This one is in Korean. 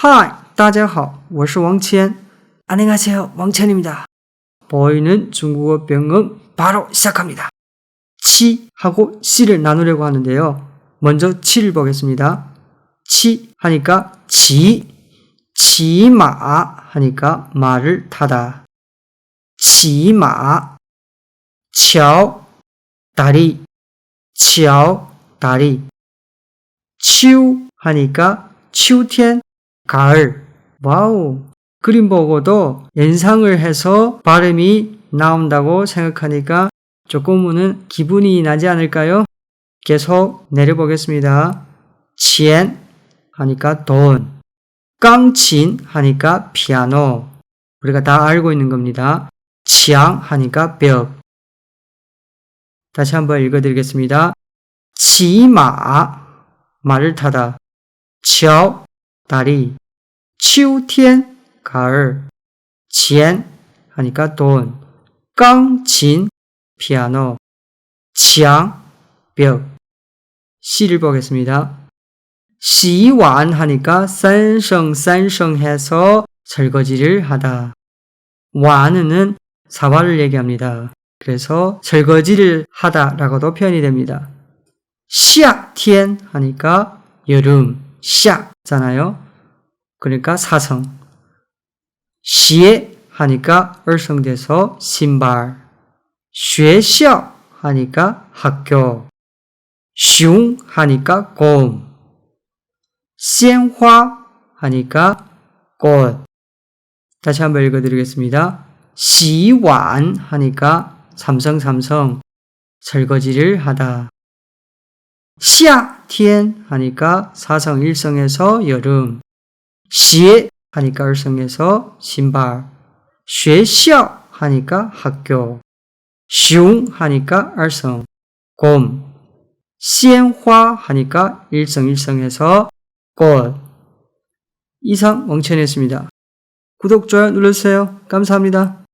嗨，大家好，我是王谦。 안녕하세요. 왕천입니다. 보이는 중국어 병응 바로 시작합니다. 치하고 씨를 나누려고 하는데요. 먼저 치를 보겠습니다. 치 하니까 지, 지마 하니까 말을 타다. 지마, 桥, 다리, 桥, 다리. 치우 하니까 秋天, 가을. 와우. 그림 보고도 연상을 해서 발음이 나온다고 생각하니까 조금은 기분이 나지 않을까요? 계속 내려보겠습니다. 치엔 하니까 돈, 깡친 하니까 피아노. 우리가 다 알고 있는 겁니다. 치앙 하니까 벽. 다시 한번 읽어드리겠습니다. 치마 말을 타다. 치어 다리. 치우티엔 가을 지엔 하니까 돈 깡진 피아노 지앙 벽 시를 보겠습니다. 시완 하니까 산성 산성 해서 설거지를 하다. 완은 사활을 얘기합니다. 그래서 설거지를 하다라고도 표현이 됩니다. 시악 티엔 하니까 여름 시악잖아요. 그러니까 사성. 시에 하니까 을성돼서 신발. 쉐시어 하니까 학교. 슝 하니까 곰. 鲜화 하니까 꽃. 다시 한번 읽어드리겠습니다. 시완 하니까 삼성 삼성 설거지를 하다. 시아 티엔 하니까 사성 일성에서 여름. 시에 하니까 을성에서 신발, 쉐시어 하니까 학교, 시웅 하니까 을성, 곰, 시엔화 하니까 일성 일성에서 꽃. 이상 엉천이었습니다. 구독, 좋아요 눌러주세요. 감사합니다.